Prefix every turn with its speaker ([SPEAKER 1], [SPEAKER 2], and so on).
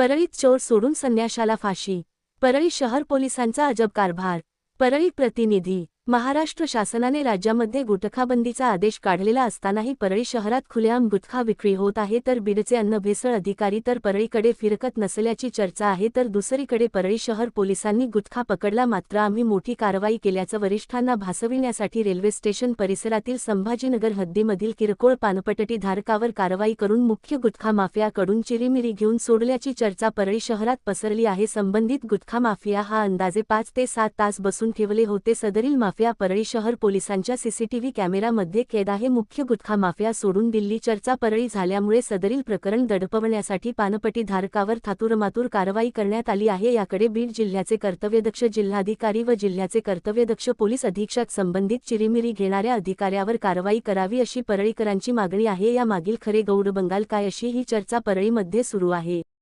[SPEAKER 1] परळीत चोर सोडून संन्याशाला फाशी परळी शहर पोलिसांचा अजब कारभार परळी प्रतिनिधी महाराष्ट्र शासनाने राज्यामध्ये गुटखाबंदीचा आदेश काढलेला असतानाही परळी शहरात खुलेआम गुटखा विक्री होत आहे तर बीडचे अन्न भेसळ अधिकारी तर परळीकडे फिरकत नसल्याची चर्चा आहे तर दुसरीकडे परळी शहर पोलिसांनी गुटखा पकडला मात्र आम्ही मोठी कारवाई केल्याचं वरिष्ठांना भासविण्यासाठी रेल्वे स्टेशन परिसरातील संभाजीनगर हद्दीमधील किरकोळ पानपटटी धारकावर कारवाई करून मुख्य गुटखा माफियाकडून चिरीमिरी घेऊन सोडल्याची चर्चा परळी शहरात पसरली आहे. संबंधित गुटखा माफिया हा अंदाजे पाच ते सात तास बसून ठेवले होते. सदरील माफिया परळी शहर पोलिसांच्या सीसीटीव्ही कॅमेरामध्ये कैद आहे. मुख्य गुटखा माफिया सोडून दिल्ली चर्चा परळी झाल्यामुळे सदरील प्रकरण दडपवण्यासाठी पानपटी धारकावर थातुरमातूर कारवाई करण्यात आली आहे. याकडे बीड जिल्ह्याचे कर्तव्यदक्ष जिल्हाधिकारी व जिल्ह्याचे कर्तव्यदक्ष पोलीस अधीक्षक संबंधित चिरीमिरी घेणाऱ्या अधिकाऱ्यावर कारवाई करावी अशी परळीकरांची मागणी आहे. या मागील खरे गौड बंगाल काय अशी ही चर्चा परळीमध्ये सुरू आहे.